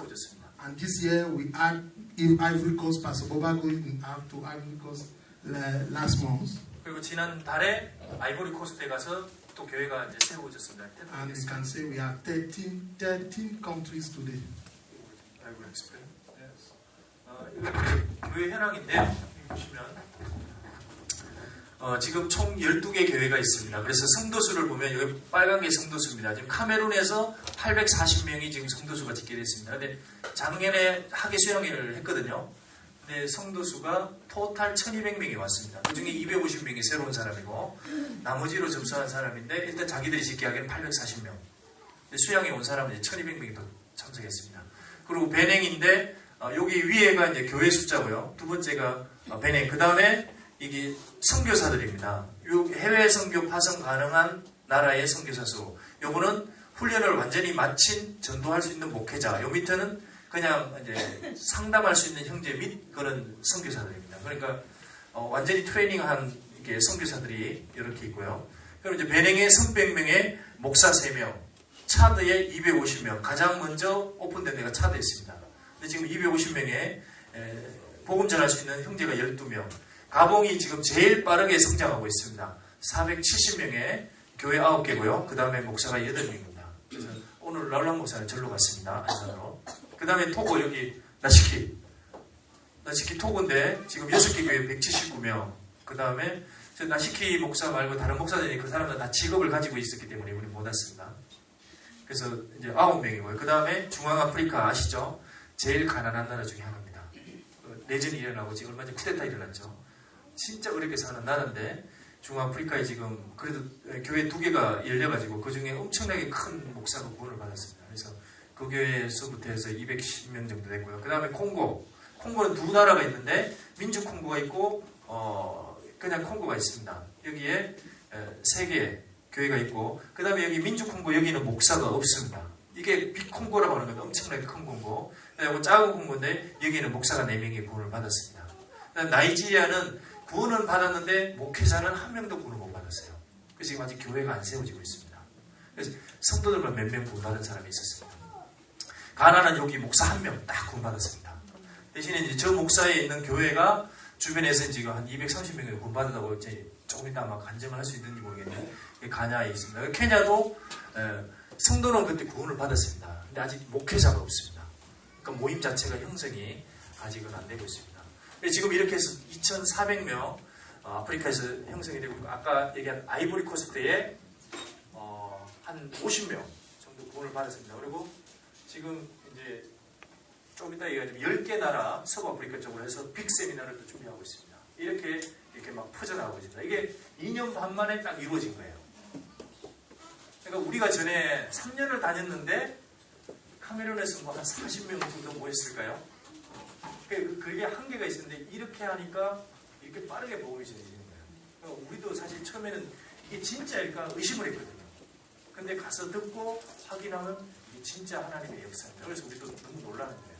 세워졌습니다. And this year we had in Ivory Coast, Pastor Bobago in out to Ivory Coast la- last month. 그리고 지난 달에 아이보리 코스트에 가서 또 교회가 이제 세워졌습니다. And we can say we are 13, 13 countries today. 아이보리 엑스프레. 어, 이거 교회 현황인데요. 여기 보시면 어, 지금 총 12개 교회가 있습니다. 그래서 성도수를 보면 여기 빨간 게 성도수입니다. 지금 카메룬에서 840명이 지금 성도수가 집계됐습니다. 근데 작년에 학예 수양회를 했거든요. 근데 성도수가 토탈 1200명이 왔습니다. 그 중에 250명이 새로운 사람이고 나머지로 접수한 사람인데 일단 자기들이 집계하기에는 840명. 수양에 온 사람은 이제 1200명이 더 참석했습니다. 그리고 배냉인데 어, 여기 위에가 이제 교회 숫자고요. 두 번째가 어, 배냉. 그 다음에 이게 선교사들입니다. 요 해외 선교 파송 가능한 나라의 선교사 수. 요거는 훈련을 완전히 마친 전도할 수 있는 목회자. 요 밑에는 그냥 이제 상담할 수 있는 형제 및 그런 선교사들입니다. 그러니까 어, 완전히 트레이닝한 이게 선교사들이 이렇게 있고요. 그리고 이제 베냉의 300명의 목사 3명, 차드에 250명. 가장 먼저 오픈된 데가 차드에 있습니다. 근데 지금 250명의 복음 전할 수 있는 형제가 12명. 가봉이 지금 제일 빠르게 성장하고 있습니다. 470명의 교회 9개고요. 그 다음에 목사가 8명입니다. 그래서 오늘 라울랑 목사는 절로 갔습니다. 안산으로. 그 다음에 토고 여기 나시키. 나시키 토고인데 지금 6개 교회 179명. 그 다음에 나시키 목사 말고 다른 목사들이 그 사람들 다 직업을 가지고 있었기 때문에 우리 못 왔습니다. 그래서 이제 9명이고요. 그 다음에 중앙아프리카 아시죠? 제일 가난한 나라 중에 하나입니다. 그 내전이 일어나고 지금 얼마 전에 쿠데타 일어났죠. 진짜 어렵게 사는 나라인데 중앙아프리카에 지금 그래도 교회 두 개가 열려가지고 그 중에 엄청나게 큰 목사가 구원을 받았습니다. 그래서 그 교회에서부터 해서 210명 정도 됐고요. 그 다음에 콩고. 콩고는 두 나라가 있는데 민주 콩고가 있고 어 그냥 콩고가 있습니다. 여기에 세 개 교회가 있고 그 다음에 여기 민주 콩고 여기는 목사가 없습니다. 이게 빅콩고라고 하는 건데 엄청나게 큰 콩고 그리고 작은 콩고인데 여기는 목사가 4명이 구원을 받았습니다. 나이지리아는 구원은 받았는데 목회자는 한 명도 구원을 못 받았어요. 그래서 지금 아직 교회가 안 세워지고 있습니다. 그래서 성도들만 몇 명 구원 받은 사람이 있었습니다. 가나는 여기 목사 한 명 딱 구원 받았습니다. 대신에 이제 저 목사에 있는 교회가 주변에서 지금 한 230명이 구원 받았다고 이제 조금 이따 아마 간증을 할 수 있는지 모르겠는데 가냐에 있습니다. 케냐도 성도는 그때 구원을 받았습니다. 근데 아직 목회자가 없습니다. 그러니까 모임 자체가 형성이 아직은 안 되고 있습니다. 지금 이렇게 해서 2,400명 어, 아프리카에서 형성이 되고 아까 얘기한 아이보리 코스트에 어, 한 50명 정도 구원을 받았습니다. 그리고 지금 이제 좀 이따 얘기하자면 10개 나라 서부 아프리카 쪽으로 해서 빅 세미나를 또 준비하고 있습니다. 이렇게 이렇게 막 퍼져나가고 있습니다. 이게 2년 반 만에 딱 이루어진 거예요. 그러니까 우리가 전에 3년을 다녔는데 카메론에서 뭐 한 40명 정도 모였을까요? 그게 한계가 있었는데 이렇게 하니까 이렇게 빠르게 전해지는 거예요. 그러니까 우리도 사실 처음에는 이게 진짜일까 의심을 했거든요. 근데 가서 듣고 확인하면 이게 진짜 하나님의 역사입니다. 그래서 우리도 너무 놀라는 거예요.